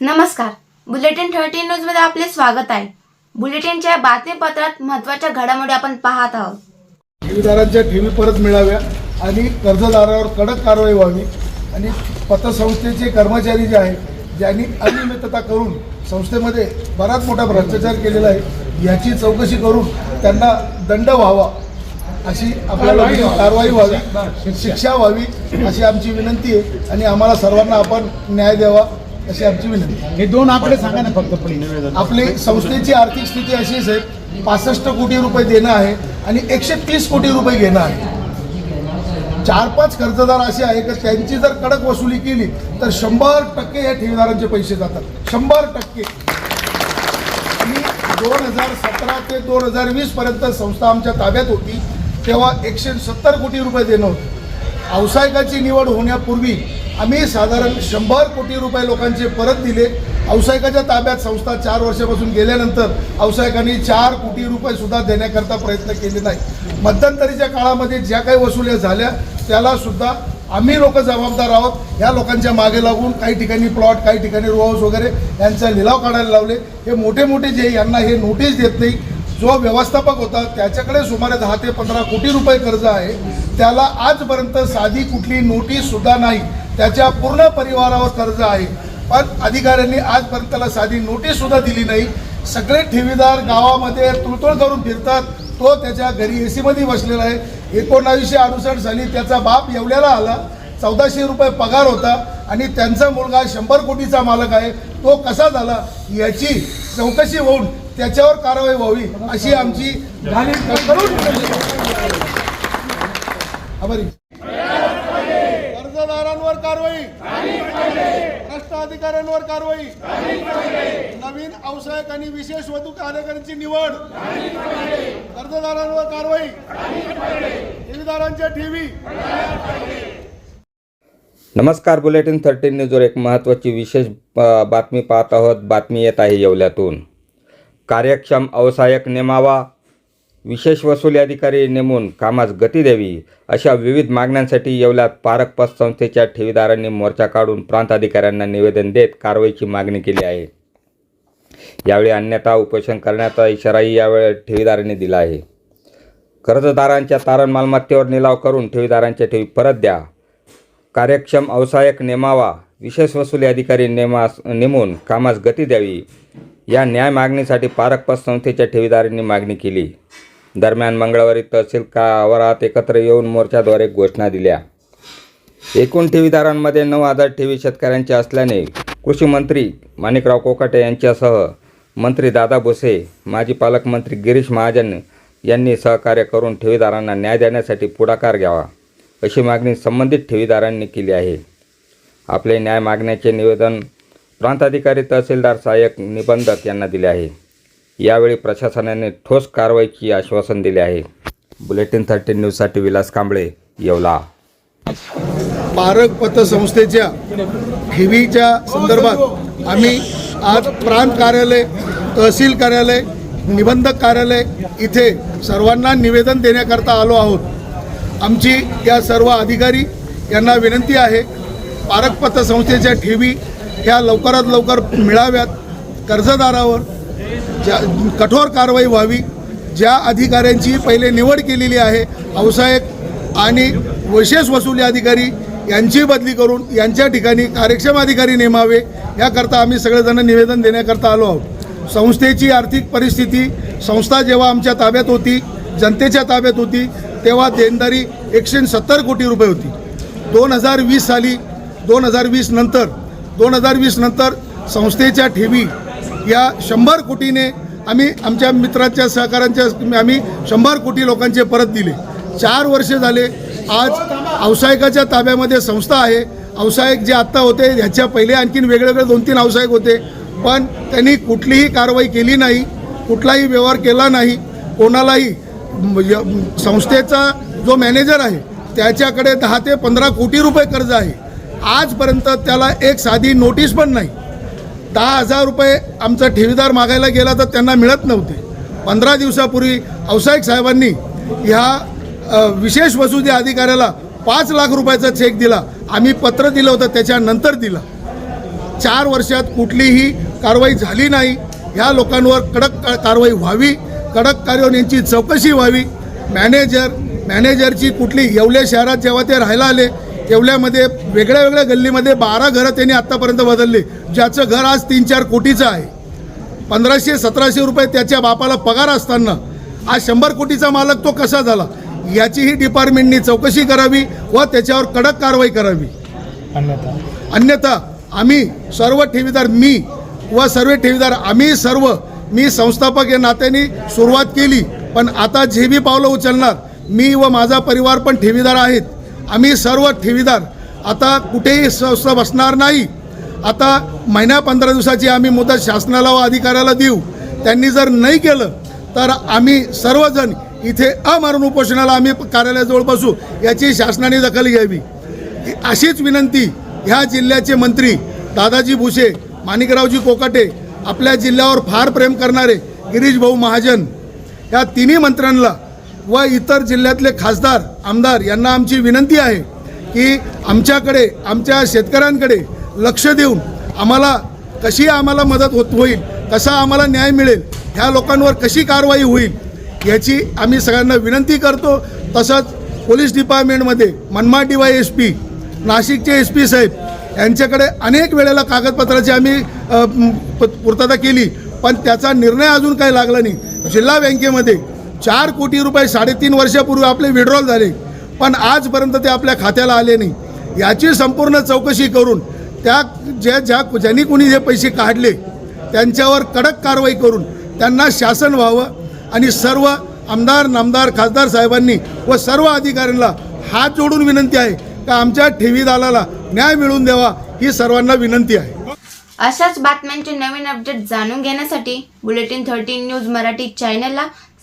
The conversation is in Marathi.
नमस्कार. बुलेटिन थर्टी न्यूजमध्ये आपले स्वागत आहे. बुलेटिनच्या बातमीपत्रात महत्त्वाच्या घडामोडी आपण पाहत आहोत. ठेवीदारांच्या ठेवी परत मिळाव्या आणि कर्जदारावर कडक कारवाई व्हावी आणि पतसंस्थेचे कर्मचारी जे आहेत ज्यांनी अनियमितता करून संस्थेमध्ये बराच मोठा भ्रष्टाचार केलेला आहे याची चौकशी करून त्यांना दंड व्हावा अशी आपल्याला कारवाई व्हावी. शिक्षा व्हावी अशी आमची विनंती आहे आणि आम्हाला सर्वांना आपण न्याय द्यावा. अशी आमची विनंती. हे दोन आकडे सांगा ना फक्त प्लीज आपली संस्थेची आर्थिक स्थिती अशीच आहे पासष्ट कोटी रुपये देणं आहे आणि एकशे तीस कोटी रुपये घेणं आहे. चार पाच कर्जदार असे आहे की त्यांची जर कडक वसुली केली तर शंभर टक्के या ठेवीदारांचे पैसे जातात. शंभर टक्के. आणि दोन हजार सतरा ते दोन हजार वीस पर्यंत संस्था आमच्या ताब्यात होती तेव्हा एकशे सत्तर कोटी रुपये देणं होतं. व्यावसायिकाची निवड होण्यापूर्वी आम्ही साधारण शंभर कोटी रुपये लोकांचे परत दिले. व्यावसायिकाच्या ताब्यात संस्था चार वर्षापासून गेल्यानंतर व्यावसायिकांनी चार कोटी रुपये सुद्धा देण्याकरता प्रयत्न केले नाही मध्यंतरीच्या काळामध्ये ज्या काही वसुल्या झाल्या त्याला सुद्धा आम्ही लोक जबाबदार आहोत. या लोकांच्या मागे लागून काही ठिकाणी प्लॉट काही ठिकाणी रोहाऊस वगैरे यांचा लिलाव काढायला लावले. हे मोठे मोठे जे यांना हे नोटीस देत नाही जो व्यवस्थापक होता त्याच्याकडे सुमारे दहा ते पंधरा कोटी रुपये कर्ज आहे. त्याला आजपर्यंत साधी कुठली नोटीस सुद्धा नाही. त्याच्या पूर्ण परिवारावर कर्ज आहे. पण अधिकाऱ्यांनी आजपर्यंत त्याला साधी नोटीस सुद्धा दिली नाही. सगळे ठेवीदार गावामध्ये तुळतुळ करून फिरतात. तो त्याच्या घरी ए सीमध्ये बसलेला आहे. एकोणावीसशे अडुसष्ट साली त्याचा बाप येवल्याला आला. चौदाशे रुपये पगार होता आणि त्यांचा मुलगा शंभर कोटीचा मालक आहे. तो कसा झाला? याची चौकशी होऊन त्याच्यावर कारवाई व्हावी अशी आमची कर्जदारांना अधिकाऱ्यांवर कारवाई. भ्रष्ट अधिकाऱ्यांवर कारवाई. नवीन व्यावसायिक आणि विशेष वधू कार्यकर्त्यांची निवड. कर्जदारांवर कारवाई. ठेवीदारांच्या ठेवी. नमस्कार बुलेटिन थर्टीन न्यूजवर एक महत्त्वाची विशेष बातमी पाहत आहोत. बातमी येत आहे येवल्यातून. कार्यक्षम अवसायक नेमावा विशेष वसुली अधिकारी नेमून कामास गती द्यावी अशा विविध मागण्यांसाठी येवल्यात पारक पत संस्थेच्या ठेवीदारांनी मोर्चा काढून प्रांताधिकाऱ्यांना निवेदन देत कारवाईची मागणी केली आहे. यावेळी अन्यथा उपोषण करण्याचा इशाराही यावेळी ठेवीदारांनी दिला आहे. कर्जदारांच्या तारण मालमत्तेवर निलाव करून ठेवीदारांच्या ठेवी परत द्या. कार्यक्षम अवसायक नेमावा विशेष वसुली अधिकारी नेमास नेमून कामास गती द्यावी. या न्याय मागणीसाठी पारक संस्थेच्या ठेवीदारांनी मागणी केली. दरम्यान मंगळवारी तहसील कावरात एकत्र येऊन मोर्चाद्वारे घोषणा दिल्या. एकूण ठेवीदारांमध्ये नऊ हजार ठेवी शेतकऱ्यांच्या असल्याने कृषी मंत्री माणिकराव कोकाटे यांच्यासह मंत्री दादा भुसे माजी पालकमंत्री गिरीश महाजन यांनी सहकार्य करून ठेवीदारांना न्याय देण्यासाठी पुढाकार घ्यावा अशी मागणी संबंधित ठेवीदारांनी केली आहे. आपले न्याय मागण्याचे निवेदन प्रांताधिकारी तहसीलदार सहाय्यक निबंधक यांना दिले आहे. यावेळी प्रशासनाने ठोस कारवाईची आश्वासन दिले आहे. बुलेटिन थर्टीन न्यूजसाठी विलास कांबळे येवला. पारक पतसंस्थेच्या ठेवीच्या संदर्भात आम्ही आज प्रांत कार्यालय तहसील कार्यालय निबंधक कार्यालय इथे सर्वांना निवेदन देण्याकरता आलो आहोत. आमची या सर्व अधिकारी यांना विनंती आहे पारक पतसंस्थेच्या ठेवी ह्या लवकरात लवकर मिळाव्यात. कर्जदारावर ज्या कठोर कारवाई व्हावी ज्या अधिकाऱ्यांची पहिले निवड केलेली आहे व्यावसायिक आणि विशेष वसुली अधिकारी यांची बदली करून यांच्या ठिकाणी कार्यक्षम अधिकारी नेमावे याकरता आम्ही सगळेजण निवेदन देण्याकरता आलो आहोत. संस्थेची आर्थिक परिस्थिती संस्था जेव्हा आमच्या ताब्यात होती जनतेच्या ताब्यात होती तेव्हा देणदारी एकशे सत्तर कोटी रुपये होती. दोन हजार वीस साली दोन हजार वीस नंतर दोन हजार वीस नंतर संस्थेच्या ठेवी या शंभर कोटीने आम्ही आमच्या मित्राच्या सहकारांच्या आम्ही शंभर कोटी लोकांचे परत दिले. चार वर्ष झाले. आज व्यावसायिकाच्या ताब्यामध्ये संस्था आहे. व्यावसायिक जे आत्ता होते ह्याच्या पहिले आणखीन वेगवेगळे दोन तीन व्यावसायिक होते. पण त्यांनी कुठलीही कारवाई केली नाही कुठलाही व्यवहार केला नाही. कोणालाही य- संस्थेचा जो मॅनेजर आहे त्याच्याकडे दहा ते पंधरा कोटी रुपये कर्ज आहे. आजपर्यंत त्याला एक साधी नोटीस पण नाही. दहा हजार रुपये आमचा ठेवीदार मागायला गेला तर त्यांना मिळत नव्हते. पंधरा दिवसापूर्वी व्यावसायिक साहेबांनी ह्या विशेष वसुली अधिकाऱ्याला पाच लाख रुपयाचा चेक दिला. आम्ही पत्र दिलं होतं त्याच्यानंतर दिला. चार वर्षात कुठलीही कारवाई झाली नाही. ह्या लोकांवर कडक कारवाई व्हावी कडक कारवाई यांची चौकशी व्हावी. मॅनेजर मॅनेजरची कुठली येवले शहरात जेव्हा ते राहायला आले येवल्यामध्ये वेगळ्या वेगळ्या गल्लीमध्ये बारा घरं त्यांनी आत्तापर्यंत बदलली ज्याचं घर आज तीन चार कोटीचं आहे. पंधराशे सतराशे रुपये त्याच्या बापाला पगार असताना आज शंभर कोटीचा मालक तो कसा झाला? याचीही डिपार्टमेंटनी चौकशी करावी व त्याच्यावर कडक कारवाई करावी. अन्यथा आम्ही सर्व ठेवीदार मी व सर्व ठेवीदार आम्ही सर्व मी संस्थापक या नात्याने सुरुवात केली पण आता जे बी पावलं उचलणार मी व माझा परिवार पण ठेवीदार आहेत. आम्ही सर्व ठेवीदार. आता कुठेही संस्था बसणार नाही. आता महिन्या पंधरा दिवसाची आम्ही मुदत शासनाला व अधिकाऱ्याला देऊ. त्यांनी जर नाही केलं तर आम्ही सर्वजण इथे अमरण उपोषणाला आम्ही कार्यालयाजवळ बसू याची शासनाने दखल घ्यावी. अशीच विनंती ह्या जिल्ह्याचे मंत्री दादाजी भुसे माणिकरावजी कोकाटे आपल्या जिल्ह्यावर फार प्रेम करणारे गिरीश भाऊ महाजन या तिन्ही मंत्र्यांना व इतर जिल्ह्यातले खासदार आमदार यांना आमची विनंती आहे की आमच्याकडे आमच्या शेतकऱ्यांकडे लक्ष देऊन आम्हाला कशी आम्हाला मदत होत होईल कसा आम्हाला न्याय मिळेल ह्या लोकांवर कशी कारवाई होईल याची आम्ही सगळ्यांना विनंती करतो. तसंच पोलीस डिपार्टमेंटमध्ये Manmad D Y S P नाशिकचे एस पी साहेब यांच्याकडे अनेक वेळेला कागदपत्राची आम्ही प- पूर्तता केली. पण त्याचा निर्णय अजून काही लागला नाही. जिल्हा बँकेमध्ये चार कोटी रुपये साडेतीन वर्षापूर्वी आपले विड्रॉल झाले पण आजपर्यंत ते आपल्या खात्याला आले नाही. याची संपूर्ण चौकशी करून त्या ज्या ज्या ज्यांनी कुणी जे पैसे काढले त्यांच्यावर कडक कारवाई करून त्यांना शासन व्हावं आणि सर्व आमदार नामदार खासदार साहेबांनी व सर्व अधिकाऱ्यांना हात जोडून विनंती आहे का आमच्या ठेवीदाराला न्याय मिळवून द्यावा ही सर्वांना विनंती आहे. अशाच बातम्यांचे नवीन अपडेट जाणून घेण्यासाठी बुलेटिन थर्टीन न्यूज मराठी चॅनलला